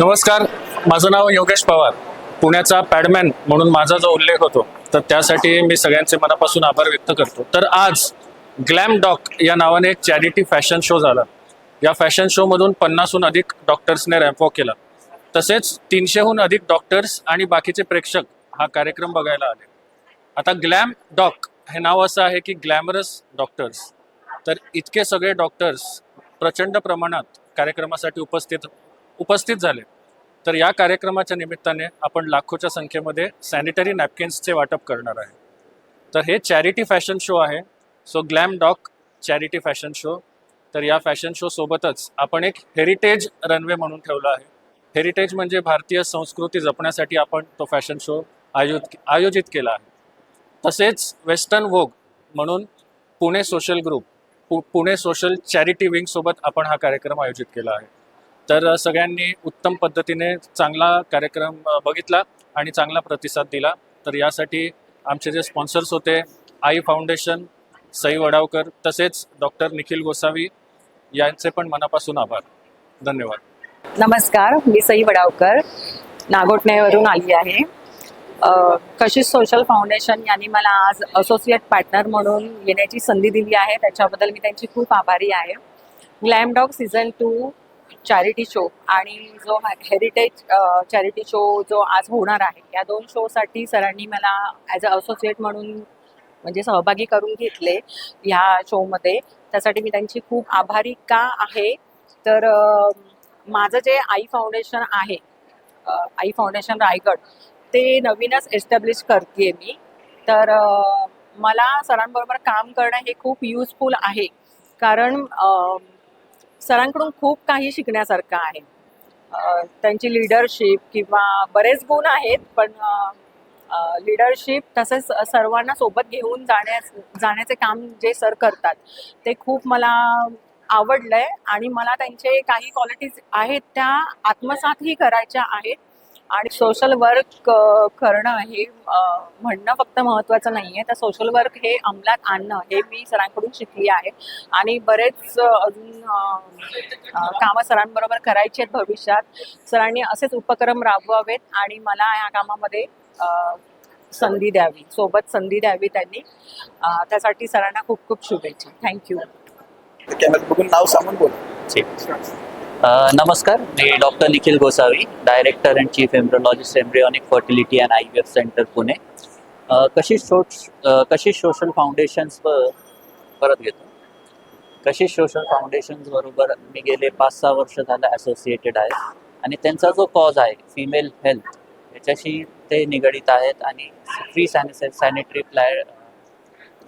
नमस्कार माझं नाव योगेश पवार. पुण्याचा पॅडमॅन म्हणून माझा जो उल्लेख होतो तर त्यासाठी मी सगळ्यांचे मनापासून आभार व्यक्त करतो. तर आज ग्लॅम डॉक या नावाने एक चॅरिटी फॅशन शो झाला. या फॅशन शोमधून पन्नासहून अधिक डॉक्टर्सने रॅम्पवॉक केला. तसेच तीनशेहून अधिक डॉक्टर्स आणि बाकीचे प्रेक्षक हा कार्यक्रम बघायला आले. आता ग्लॅम डॉक हे नाव असं आहे की ग्लॅमरस डॉक्टर्स तर इतके सगळे डॉक्टर्स प्रचंड प्रमाणात कार्यक्रमासाठी उपस्थित उपस्थित झाले. तर या कार्यक्रमाच्या निमित्ताने आपण लाखोच्या संख्येमध्ये सॅनिटरी नॅपकिन्सचे वाटप करणार आहे. तर हे चॅरिटी फॅशन शो आहे. So glam doc charity fashion show तर या फॅशन शो सोबतच आपण एक हेरिटेज रनवे म्हणून ठेवला आहे. हेरिटेज म्हणजे भारतीय संस्कृती जपण्यासाठी आपण तो फॅशन शो आयोजित आयोजित केला आहे. तसेच वेस्टर्न वोग म्हणून पुणे सोशल ग्रुप पु पुणे सोशल चॅरिटी विंगसोबत आपण हा कार्यक्रम आयोजित केला आहे. तर सगळ्यांनी उत्तम पद्धतीने चांगला कार्यक्रम बघितला आणि चांगला प्रतिसाद दिला. तर यासाठी आमचे जे स्पॉन्सर्स होते आई फाउंडेशन सई वडावकर तसेच डॉक्टर निखिल गोसावी यांचे पण मनापासून आभार. धन्यवाद. नमस्कार मी सई वडावकर नागोठणेवरून आली आहे. कशी कशिश सोशल फाउंडेशन यांनी मला आज असोसिएट पार्टनर म्हणून येण्याची संधी दिली आहे. त्याच्याबद्दल मी त्यांची खूप आभारी आहे. Glam dog season two charity show आणि जो हेरिटेज चॅरिटी शो जो आज होणार आहे या दोन शोसाठी सरांनी मला ॲज अ असोसिएट म्हणून म्हणजे सहभागी करून घेतले ह्या शोमध्ये त्यासाठी मी त्यांची खूप आभारी का आहे? तर माझं जे आई फाउंडेशन आहे आई फाउंडेशन रायगड ते नवीनच एस्टॅब्लिश करते मी. तर मला सरांबरोबर काम करणं हे खूप युजफुल आहे. कारण सरांकडून खूप काही शिकण्यासारखं आहे. त्यांची लिडरशिप किंवा बरेच गुण आहेत पण लिडरशिप तसेच सर्वांना सोबत घेऊन जाण्यास जाण्याचे काम जे सर करतात ते खूप मला आवडलंय. आणि मला त्यांचे काही क्वालिटीज आहेत त्या आत्मसातही करायच्या आहेत. आणि सोशल वर्क करणं हे म्हणणं फक्त महत्त्वाचं नाही आहे तर सोशल वर्क हे अंमलात आणणं हे मी सरांकडून शिकली आहे. आणि बरेच अजून कामं सरांबरोबर करायची आहेत भविष्यात. सरांनी असेच उपक्रम राबवावेत आणि मला या कामामध्ये संधी द्यावी सोबत संधी द्यावी त्यांनी. त्यासाठी सरांना खूप खूप शुभेच्छा. थँक्यू कॅमेरा बघून नाव सांगून बोल. नमस्कार मी doctor Nikhil Gosavi director and chief embryologist embryonic fertility and I F centre Pune. Kashi Kashish social Kashish social foundations परत घेतो. कशिश सोशल फाउंडेशन्स बरोबर मी गेले पाच सहा वर्ष झालं असोसिएटेड आहे. आणि त्यांचा जो कॉज आहे फिमेल हेल्थ याच्याशी ते निगडीत आहेत आणि फ्री सॅनि सॅनिटरी प्लॅ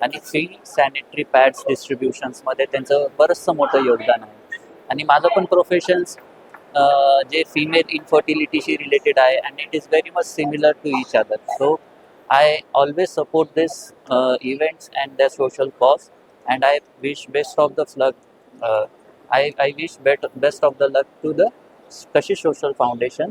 आणि फ्री सॅनिटरी पॅड्स डिस्ट्रीब्युशन्समध्ये त्यांचं बरंचसं मोठं योगदान आहे. आणि माझं पण प्रोफेशन्स जे फिमेल इनफर्टिलिटीशी रिलेटेड आहे and it is very much similar to each other so I always support this events and the social cause and I wish best of the luck I I wish bet best of the luck to the Kashish social foundation